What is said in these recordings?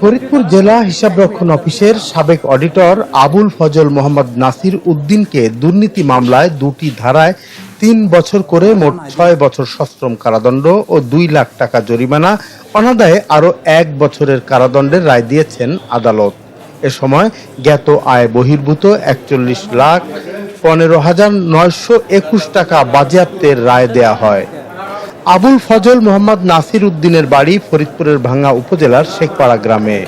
ফরিদপুর জেলা হিসাবরক্ষণ অফিসের সাবেক অডিটর আবুল ফজল মোহাম্মদ নাসির উদ্দিনকে দুর্নীতি মামলায় দুটি ধারায় তিন বছর করে মোট ছয় বছর সশ্রম কারাদণ্ড ও দুই লাখ টাকা জরিমানা, অনাদায়ে আরও এক বছরের কারাদণ্ডের রায় দিয়েছেন আদালত। এ সময় জ্ঞাত আয় বহির্ভূত একচল্লিশ লাখ পনেরো হাজার নয়শো একুশ টাকা বাজেয়াপ্তের রায় দেয়া হয়। আবুল ফজল মোহাম্মদ নাসির উদ্দিনের বাড়ি ফরিদপুরের ভাঙ্গা উপজেলার শেখপাড়া গ্রামে।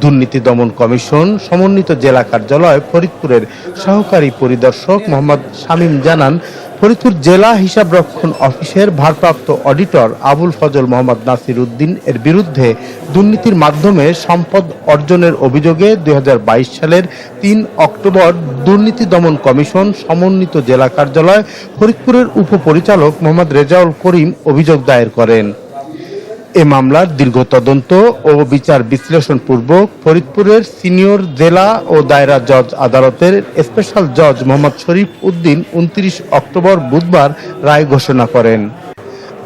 দুর্নীতি দমন কমিশন সমন্বিত জেলা কার্যালয় ফরিদপুরের সহকারী পরিদর্শক মোহাম্মদ শামীম জানান, ফরিদপুর জেলা হিসাবরক্ষণ অফিসের ভারপ্রাপ্ত অডিটর আবুল ফজল মোহাম্মদ নাসির উদ্দিন এর বিরুদ্ধে দুর্নীতির মাধ্যমে সম্পদ অর্জনের অভিযোগে দুই হাজার বাইশ সালের তিন অক্টোবর দুর্নীতি দমন কমিশন, সমন্বিত জেলা কার্যালয়, ফরিদপুরের উপপরিচালক মোহাম্মদ রেজাউল করিম অভিযোগ দায়ের করেন। এ মামলার দীর্ঘ তদন্ত ও বিচার বিশ্লেষণ পূর্বক ফরিদপুরের সিনিয়র জেলা ও দায়রা জজ আদালতের স্পেশাল জজ মোহাম্মদ শরীফ উদ্দিন উনত্রিশ অক্টোবর বুধবার রায় ঘোষণা করেন।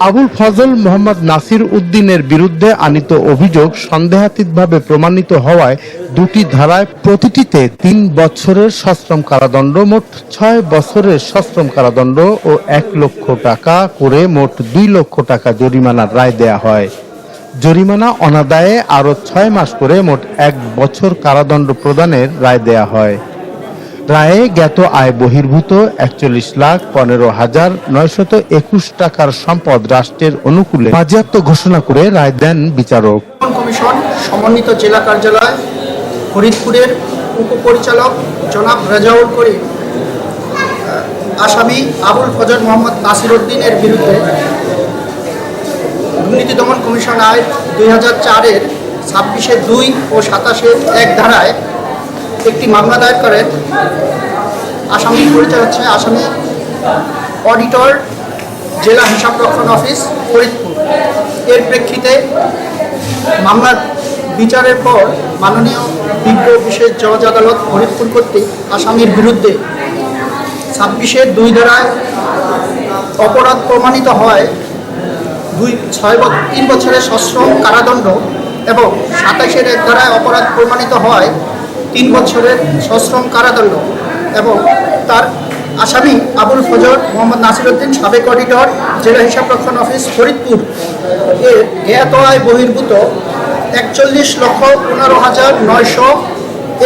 আবুল ফজল মোহাম্মদ নাসির উদ্দিনের বিরুদ্ধে আনিত অভিযোগ সন্দেহাতীতভাবে প্রমাণিত হওয়ায় দুটি ধারায় প্রতিটিতে তিন বছরের সশ্রম কারাদণ্ড, মোট ছয় বছরের সশ্রম কারাদণ্ড ও এক লক্ষ টাকা করে মোট দুই লক্ষ টাকা জরিমানার রায় দেয়া হয়। জরিমানা অনাদায়ে আরও ছয় মাস করে মোট এক বছর কারাদণ্ড প্রদানের রায় দেয়া হয়। রায়ে জ্ঞাত আয় বহির্ভূত একচল্লিশ লাখ পনেরো হাজার নয়শত একুশ টাকার সম্পদ রাষ্ট্রের অনুকূলে বাজেয়াপ্ত ঘোষণা করে রায় দেন বিচারক। কমিশন সমন্বিত জেলা কার্যালয় ফরিদপুরের উপপরিচালক জনাব রেজাউল আহ, আসামি আবুল ফজর মোহাম্মদ নাসির উদ্দিনের বিরুদ্ধে দুর্নীতি দমন কমিশন আইন দুই হাজার চারের ছাব্বিশে দুই ও সাতাশে এক ধারায় একটি মামলা দায়ের করেন আসামি পরিচয় হচ্ছে আসামি অডিটর, জেলা হিসাব রক্ষণ অফিস, ফরিদপুর। এর প্রেক্ষিতে মামলার বিচারের পর মাননীয় বিজ্ঞ বিশেষ জজ আদালত ফরিদপুর কর্তৃক আসামির বিরুদ্ধে ছাব্বিশের দুই ধারায় অপরাধ প্রমাণিত হয় দুই, ছয় তিন বছরের সশ্রম কারাদণ্ড এবং সাতাশের এক ধারায় অপরাধ প্রমাণিত হয় তিন বছরের সশ্রম কারাদণ্ড এবং তার আসামি আবুল ফজর মোহাম্মদ নাসিরউদ্দিন সাবেক অডিটর, জেলা হিসাব রক্ষণ অফিস ফরিদপুর। এর জ্ঞাত আয় বহির্ভূত একচল্লিশ লক্ষ পনেরো হাজার নয়শো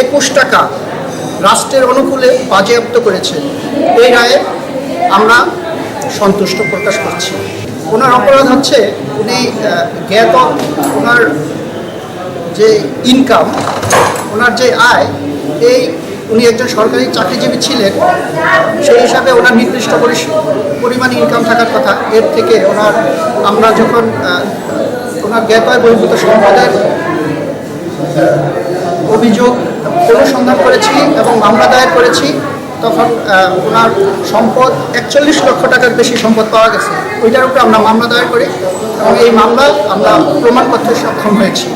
একুশ টাকা রাষ্ট্রের অনুকূলে বাজেয়াপ্ত করেছে। এই রায়ে আমরা সন্তুষ্ট প্রকাশ করছি। ওনার অপরাধ হচ্ছে উনি জ্ঞাত ওনার যে ইনকাম ওনার যে আয়, এই উনি একজন সরকারি চাকরিজীবী ছিলেন, সেই হিসাবে ওনার নির্দিষ্ট পরিমাণ ইনকাম থাকার কথা, এর থেকে ওনার, আমরা যখন ওনার জ্ঞাত আয় বহির্ভূত সম্পদের অভিযোগ অনুসন্ধান করেছি এবং মামলা দায়ের করেছি, তখন ওনার সম্পদ একচল্লিশ লক্ষ টাকার বেশি সম্পদ পাওয়া গেছে। ওইটার উপরে আমরা মামলা দায়ের করি এবং এই মামলা আমরা প্রমাণ করতে সক্ষম হয়েছি।